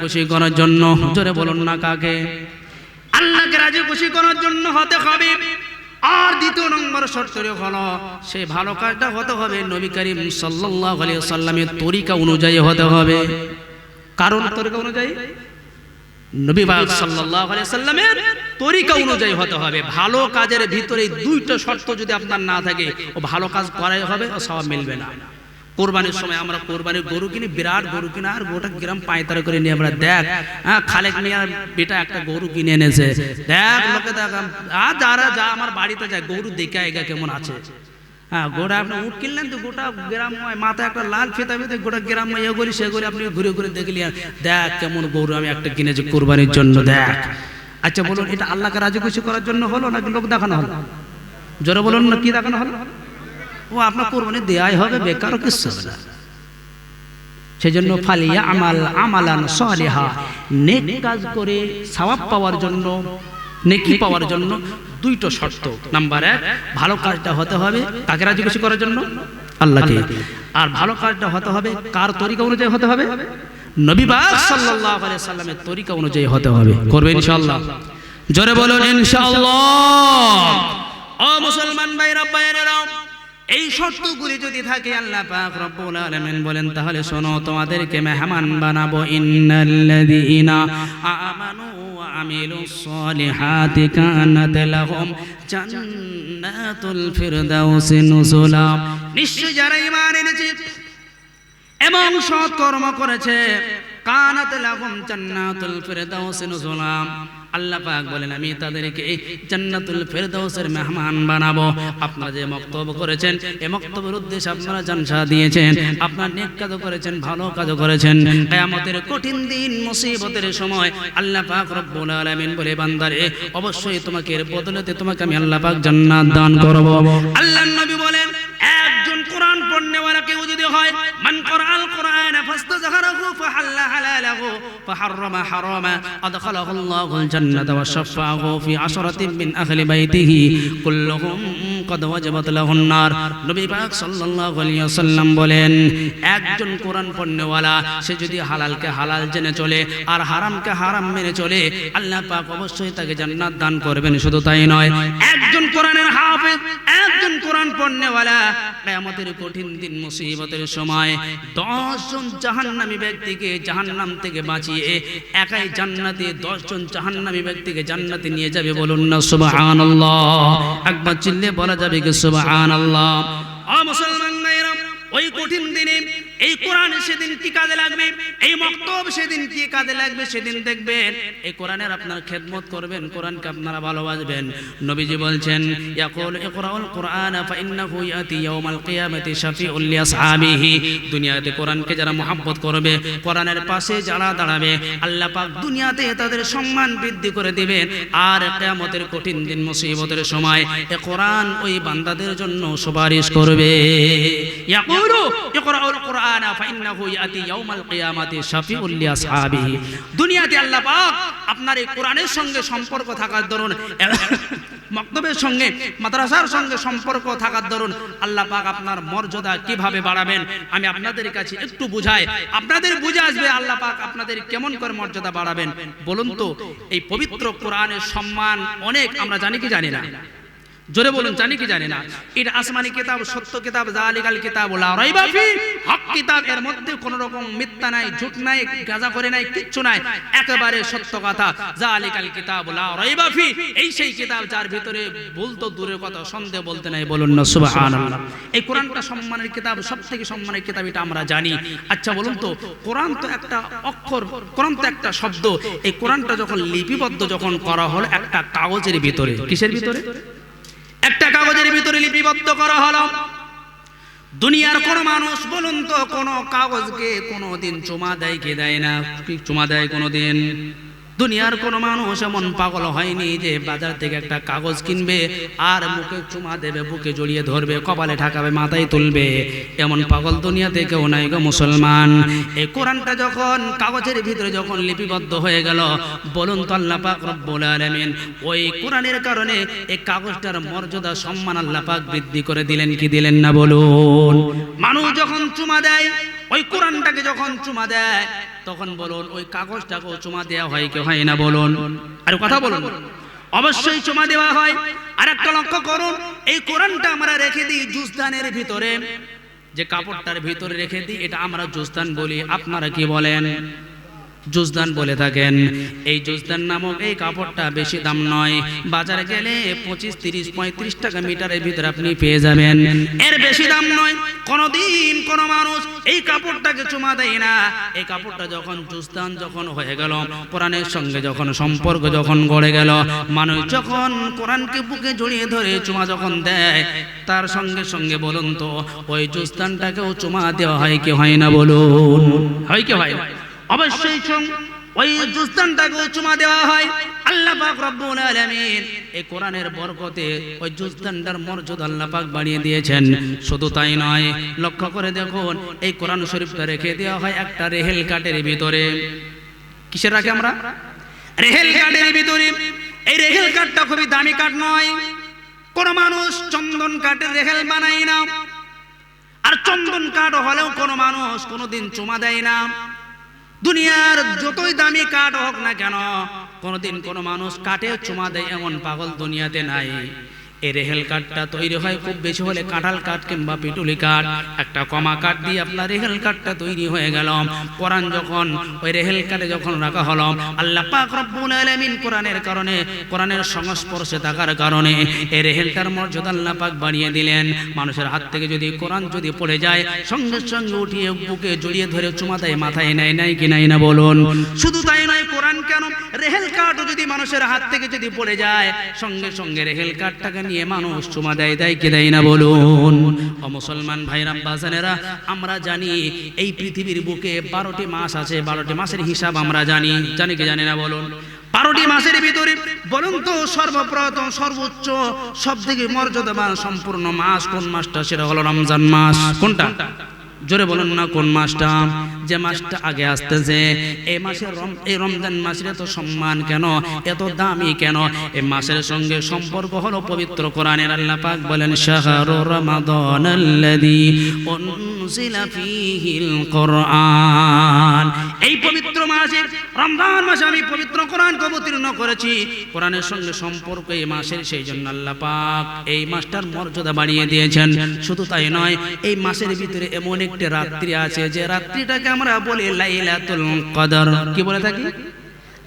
খুশি করার জন্য। জোরে বলুন না কাকে? আল্লাহকে রাজি, খুশি করার জন্য হতে হবে। আর দ্বিতীয় নম্বর শর্তটি হলো সেই ভালো কাজটা হতে হবে নবী করিম সাল্লাল্লাহু আলাইহি সাল্লামের তরিকা অনুযায়ী হতে হবে। কারণ তরিকা অনুযায়ী? নবী পাক সাল্লাল্লাহু আলাইহি সাল্লামের তরিকা অনুযায়ী হতে হবে। ভালো কাজের ভিতরে দুইটা শর্ত যদি আপনার না থাকে, ও ভালো কাজ করাই হবে, ও সব মিলবে না। কোরবানির সময় আমরা কোরবানির গরু কিনি, বিরাট গরু কিনা, আর গোটা গ্রাম পাঁয়তারা করে নিয়ে আমরা দেখ হ্যাঁ খালেক মিয়ার বেটা একটা গরু কিনে এনেছে। দেখ, লোকে দেখ, আর যারা যা আমার বাড়িতে যায়, গরু দেখে আইগা কেমন আছে। হ্যাঁ গোটা আপনি উঠ কিনলেন তো গোটা গ্রাম মাথায় একটা লাল ফিতা ফিতে গোটা গ্রাম ইয়ে করি সে করি আপনি ঘুরে ঘুরে দেখলি দেখ, কেমন গরু আমি একটা কিনেছি কোরবানির জন্য, দেখ। আচ্ছা বলুন, এটা আল্লাহকে রাজি খুশি করার জন্য হলো নাকি লোক দেখানো হলো? জোরে বলুন না, কি দেখানো হলো? ও আপনার কোরবানি দেয়াই হবে, বেকারও কিছু হবে না। সেজন্য ফালিয়া আমাল আমালান সালিহা, নেক কাজ করে সওয়াব পাওয়ার জন্য, নেকি পাওয়ার জন্য দুইটো শর্ত। নাম্বার এক, ভালো কাজটা হতে হবে কাকে রাজি খুশি করার জন্য? আল্লাহকে। আর ভালো কাজটা হতে হবে কার তরিকা অনুযায়ী হতে হবে? নবী পাক সাল্লাল্লাহু আলাইহি সাল্লামের তরিকা অনুযায়ী হতে হবে। করবে ইনশাআল্লাহ। জোরে বলুন ইনশাআল্লাহ। ও মুসলমান ভাই রব্বাইরা এই শর্তগুলি যদি থাকে, আল্লাহ পাক রব্বুল আলামিন বলেন, তাহলে শোনো, তোমাদেরকে মেহমান বানাবো। ইন্নাল্লাযীনা আমানু ওয়া আমিলুস সলিহাতি কানাত লাহুম জান্নাতুল ফিরদাউসি নুজুলা। নিশ্চয় যারা ঈমান এনেছে এবং সৎ কর্ম করেছে, কানাত লাহুম জান্নাতুল ফিরদাউসি নুজুলা। আল্লাহ পাক বলেন, আমি তাদেরকে জান্নাতুল ফেরদাউসের মেহমান বানাবো। আপনারা যে বক্তব্য করেছেন এই বক্তব্যের উদ্দেশ্যে আপনারা জানসা দিয়েছেন, আপনারা নেক কাজ করেছেন, ভালো কাজ করেছেন। কিয়ামতের কঠিন দিন, মুসিবতের সময় আল্লাহ পাক রব্বুল আলামিন বলে, বান্দারে, অবশ্যই তোমাকে এর বদলেতে তোমাকে আমি আল্লাহ পাক জান্নাত দান করব। আল্লাহর নবী বলেন পড়নেওয়ালা কেউ যদি হয়, মান কোরআন ফাহাল্লা হারামা জান্নাতা ওয়া শাফাআহু ফি মিন আহলি বাইতিহি, কুল্লুহুম কদ ওয়াজাবাত লাহুন নার। নবী পাক সাল্লাল্লাহু আলাইহি ওয়াসাল্লাম বলেন, একজন কোরআন পড়নেওয়ালা সে যদি হালালকে হালাল জেনে চলে আর হারামকে হারাম মেনে চলে, আল্লাহ পাক অবশ্যই তাকে জান্নাত দান করবেন, শুধু তাই নয় কোরআনের হাফেজ, একজন কোরআন পড়নেওয়ালা কিয়ামতের কঠিন দিন, মুসিবতের সময় দশজন জাহান্নামী ব্যক্তিকে জাহান্নাম থেকে বাঁচিয়ে একাই জান্নাতে দশজন জাহান্নামী ব্যক্তিকে জান্নাতে নিয়ে যাবে বলুন না, সুবহানাল্লাহ। একবার চিল্লে বলা যাবে কি, সুবহানাল্লাহ। আ মুসলমান ভাইরা ওই কঠিন দিনে এই কোরআন সেদিন কি কাজে লাগবে? এই মক্তব সেদিন কি কাজে লাগবে? সেদিন দেখবেন এই কোরআনের আপনার খেদমত করবেন, কোরআনকে আপনারা ভালোবাসবেন। নবীজি বলছেন, ইয়াকুল ইকরাউল কোরআন ফাইন্নাহু ইয়াতি ইয়াউমাল শাফিউল লিআসহাবিহি। দুনিয়াতে কোরআনকে যারা মহব্বত করবে, কোরআনের পাশে যারা দাঁড়াবে, আল্লাহ পাক দুনিয়াতে তাদের সম্মান বৃদ্ধি করে দিবেন। আর কিয়ামতের কঠিন দিন, মুসিবতের সময় এ কোরআন ওই বান্দাদের জন্য সুপারিশ করবে। ইয়াকুলু ইকরাউল কোরআন ফাইন্নাহু ইয়াতি ইয়াউমাল কিয়ামাতি শাফিউল লিআসহাবিহি দুনিয়াতে আল্লাহ পাক আপনার এই কোরআনের সঙ্গে সম্পর্ক থাকার দরুন, মক্তবের সঙ্গে, মাদ্রাসার সঙ্গে সম্পর্ক থাকার দরুন আল্লাহ পাক আপনার মর্যাদা কীভাবে বাড়াবেন? আমি আপনাদের কাছে একটু বুঝাই। আপনাদের বুঝে আসবে আল্লাহ পাক আপনাদের কেমন করে মর্যাদা বাড়াবেন। বলুন তো, এই পবিত্র কোরআনের সম্মান অনেক, আমরা জানি কি জানি না? জোরে বলুন, জানি কি জানি না। এটা আসমানি কিতাব, সত্য কিতাব, জালিকাল কিতাব, লা রাইবা ফি। হক কিতাব এর মধ্যে কোন রকম মিথ্যা নাই ঝুট নাই, গাজা করে নাই, কিচ্ছু নাই। একেবারে সত্য কথা, জালিকাল কিতাব, লা রাইবা ফি। এই সেই কিতাব যার ভিতরে ভুল তো দূরের কথা, সন্দেহ বলতে নাই, বলুন না, সুবহানাল্লাহ। এই কোরআনটা সম্মানের কিতাব, সবথেকে সম্মানের কিতাব, এটা আমরা জানি। আচ্ছা বলুন তো, কোরআন তো একটা অক্ষর, কোরআন তো একটা শব্দ। এই কোরআনটা যখন লিপিবদ্ধ যখন করা হলো একটা কাগজের ভিতরে, কিসের ভিতরে? কাগজের ভিতরে লিপিবদ্ধ করা হলো। দুনিয়ার কোন মানুষ বলুন তো, কোন কাগজকে কোনোদিন চুমা দেয় কে দেয় না? চুমা দেয় কোনোদিন? দুনিয়ার কোন মানুষ এমন পাগল হয়নি যে বাজার থেকে একটা কাগজ কিনবে আর মুখে চুমা দেবে, বুকে জড়িয়ে ধরবে, কপালে ঠাকাবে মাথায় তুলবে। এমন পাগল দুনিয়াতে কেউ নাই গো মুসলমান। এই কোরআনটা যখন, কাগজের ভিতরে যখন লিপিবদ্ধ হয়ে গেল, বলুন তো আল্লাহ পাক রব্বুল আলামিন, ওই কোরআনের কারণে এই কাগজটার মর্যাদা, সম্মান আল্লাহ পাক বৃদ্ধি করে দিলেন কি দিলেন না বলুন? মানুষ যখন চুমা দেয়, ওই কোরআনটাকে যখন চুমা দেয় তখন বলুন, ওই কাগজটাকেও চুমা দেওয়া হয় কেউ হয় না বলুন? আর কথা বলুন। অবশ্যই চুমা দেওয়া হয়। আর একটা লক্ষ্য করুন, এই কোরআনটা আমরা রেখে দিই জুসদানের ভিতরে। যে কাপড়টার ভিতরে রেখে দিই, এটা আমরা জুসদান বলি। আপনারা কি বলেন? জুসদান বলে থাকেন। এই জুসদান নামক এই কাপড়টা বেশি দাম নয়। বাজারে গেলে পঁচিশ, তিরিশ, পঁয়ত্রিশ টাকা মিটারের ভিতরে আপনি পেয়ে যাবেন। এর বেশি দাম নয়। কোনোদিন কোনো মানুষ এই কাপড়টাকে চুমা দেয় না। এই কাপড়টা যখন জুসদান যখন হয়ে গেল, কোরআনের সঙ্গে যখন সম্পর্ক যখন গড়ে গেল, মানুষ যখন কোরআনকে বুকে জড়িয়ে ধরে চুমা যখন দেয়, তার সঙ্গে সঙ্গে বলুন তো, ওই জুস্তানটাকেও চুমা দেওয়া হয় কি হয় না বলুন? হয় কি হয়? অবশ্যই চুম। ওই জুস্তানটাকেও চুমা দেওয়া হয়। আল্লাহ পাক রব্বুল আলামিন এই কোরআনের বরকতে ওই জুস্তানটার মর্যাদা আল্লাহ পাক বাড়িয়ে দিয়েছেন। শুধু তাই নয়, লক্ষ্য করে দেখুন, এই কোরআন শরীফটা রেখে দেওয়া হয় একটা রেহেল কাটের ভিতরে। কিসের রাখে আমরা? রেহেল কাঠের ভিতরে। এই রেহেল কাঠটা খুবই দামি কাঠ নয়। কোন মানুষ চন্দন কাঠের রেহেল বানায় না। আর চন্দন কাঠ হলেও কোনো মানুষ কোনোদিন চুমা দেয় না। দুনিয়ার যতই দামি কাঠ হোক না কেন, কোনোদিন কোনো মানুষ কাঠে চুমা দেয় এমন পাগল দুনিয়াতে নাই। রেহেল কাঠটা তৈরি হয় খুব বেশি হলে কাঁঠাল কাঠ কিংবা পিটুলি কাঠ। একটা কমা কাঠ দিয়ে আপনার রেহেল কাঠটা তৈরি হয়ে গেল। কোরআন যখন ওই রেহেল কাঠে যখন রাখা হলো, আল্লাহ পাক রব্বুল আলামিন কোরআনের কারণে, কোরআনের সংস্পর্শে থাকার কারণে এই রেহেলটার মর্যাদা আল্লাহ পাক বাড়িয়ে দিলেন। মানুষের হাত থেকে যদি কোরআন যদি পড়ে যায়, সঙ্গে সঙ্গে উঠিয়ে বুকে জড়িয়ে ধরে চুমা দেয় মাথায় নেয় নাই কি নাই না বলুন? শুধু তাই নয়, কোরআন কেন? রেহেল কাঠও যদি মানুষের হাত থেকে যদি পড়ে যায়, সঙ্গে সঙ্গে রেহেল কাঠটাকে নিয়ে মানুষ চুমা দেয় দেয় কে দেয় না বলুন? ও মুসলমান ভাইরা বাজানেরা, আমরা জানি এই পৃথিবীর বুকে বারোটি মাস আছে, বারোটি মাসের হিসাব আমরা জানি। জানি কি জানি না বলুন? বারোটি মাসের ভিতরে বলুন তো সর্বপ্রথম, সর্বোচ্চ সব থেকে মর্যাদাবান সম্পূর্ণ মাস কোন মাসটা? সেটা হলো রমজান মাস। কোনটা? জোরে বলুন না, কোন মাসটা? যে মাসটা আগে আসতেছে এই মাসের এই রমজান মাসের এত সম্মান কেন? এত দামি কেন? এই মাসের সঙ্গে সম্পর্ক হলো পবিত্র কোরআনের, আল্লাহ পাক বলেন, শাহরু রমাদান আল্লাযী কোরআন এই পবিত্র মাসে রমজান মাসে আমি পবিত্র কোরআনকে অবতীর্ণ করেছি। কোরআনের সঙ্গে সম্পর্ক এই মাসের, সেই জন্য আল্লাহ পাক এই মাসটার মর্যাদা বাড়িয়ে দিয়েছেন। শুধু তাই নয়, এই মাসের ভিতরে এমন একটি রাত্রি আছে, যে রাত্রিটাকে আমরা বলি লাইলাতুল কদর। কি বলে থাকি?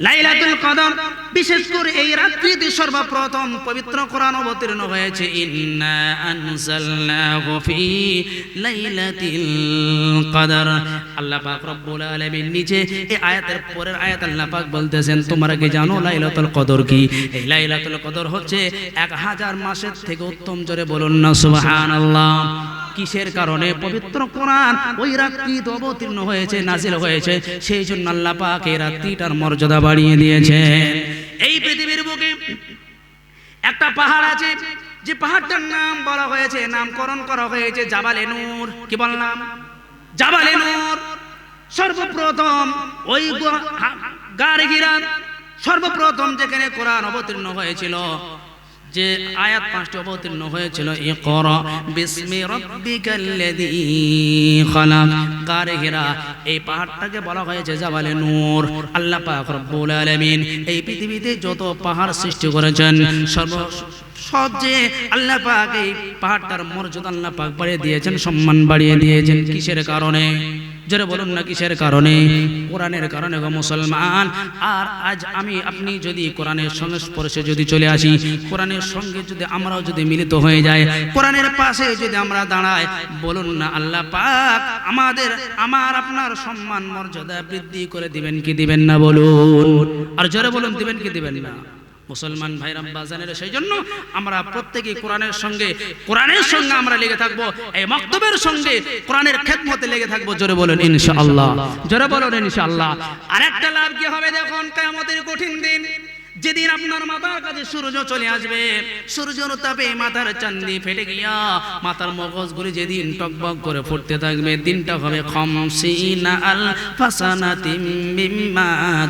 লাইলাতুল কদর, বিশেষ করে এই রাত্রিতে সর্বপ্রথম পবিত্র কোরআন অবতীর্ণ হয়েছে। ইন্না আনজালনাহু ফি লাইলাতিল কদর। আল্লাহ পাক রব্বুল আলামিন নিচে এই আয়াতের পরের আয়াত আল্লাহ পাক বলতেছেন, তোমরা কি জানো লাইলাতুল কদর কি? এই লাইলাতুল কদর হচ্ছে এক হাজার মাসের থেকে উত্তম জোরে বলুন না, সুবহানাল্লাহ। কিসের কারণে পবিত্র কোরআন ওই রাত্রি অবতীর্ণ হয়েছে, নাজিল হয়েছে, সেই জন্য আল্লাহ পাক এই রাত্রিটার মর্যাদা বাড়িয়ে দিয়েছে। এই পৃথিবীর বুকে একটা পাহাড় আছে, যে পাহাড়টার নাম বলা হয়েছে, নামকরণ করা হয়েছে জাবালে নূর। কি বললাম? জাবালে নূর। সর্বপ্রথম ওই গাড়ি সর্বপ্রথম যেখানে কোরআন অবতীর্ণ হয়েছিল যে আয়াত পাঁচটি অবতীর্ণ হয়েছিল, ইকরা বিসমি রাব্বিকাল্লাযী এই পাহাড়টাকে বলা হয়েছে জাবালে নূর। আল্লাহ পাক রব্বুল আলামিন এই পৃথিবীতে যত পাহাড় সৃষ্টি করেছেন, সর্ব, সব যে আল্লাহ পাহাড়টার মর্যাদা আল্লাহ পাক বাড়িয়ে দিয়েছেন, সম্মান বাড়িয়ে দিয়েছেন, কিসের কারণে? জোরে বলুন না কিসের কারণে? কোরআনের কারণে গো মুসলমান। আর আজ আমি, আপনি যদি কোরআনের সংস্পর্শে যদি চলে আসি, কোরআনের সঙ্গে যদি আমরাও যদি মিলিত হয়ে যায় কোরআনের পাশে যদি আমরা দাঁড়াই, বলুন না আল্লাহ পাক আমাদের, আমার, আপনার সম্মান, মর্যাদা বৃদ্ধি করে দিবেন কি দিবেন না বলুন? আর জোরে বলুন, দিবেন কি দিবেন না? মুসলমান ভাইরা বাজানের সেই জন্য আমরা প্রত্যেকে কোরআনের সঙ্গে কোরআনের সঙ্গে আমরা লেগে থাকব, এই মক্তবের সঙ্গে কোরআনের খেদমতে লেগে থাকব, জোরে বলেন ইনশাআল্লাহ, জোরে বলেন ইনশাআল্লাহ। আরেকটা লাভ কি হবে দেখুন, কিয়ামতের কঠিন দিন। যেদিন আপনার মাথার কাছে সূর্য চলে আসবে সূর্যের তাপে মাথার চান্দি ফেটে গিয়া মাথার মগজগুলি যেদিন টকবক করে ফুটতে থাকবে, দিনটা হবে খমসিনা আল ফাসানাতিম মিম্মা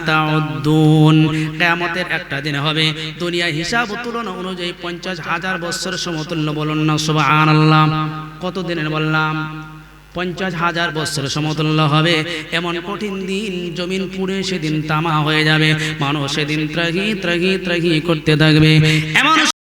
তাউদ্দুন। কিয়ামতের একটা দিন হবে দুনিয়া হিসাব তুলনা অনুযায়ী পঞ্চাশ হাজার বছরের সমতুল্য বলুন না, সুবহানাল্লাহ। কত দিনের বললাম? পঞ্চাশ হাজার বছর সমতুল্য হবে। এমন কঠিন দিন, জমিন পুড়ে সেদিন তামা হয়ে যাবে। মানুষ সেদিন ত্রাহি ত্রাহি ত্রাহি করতে থাকবে। এমন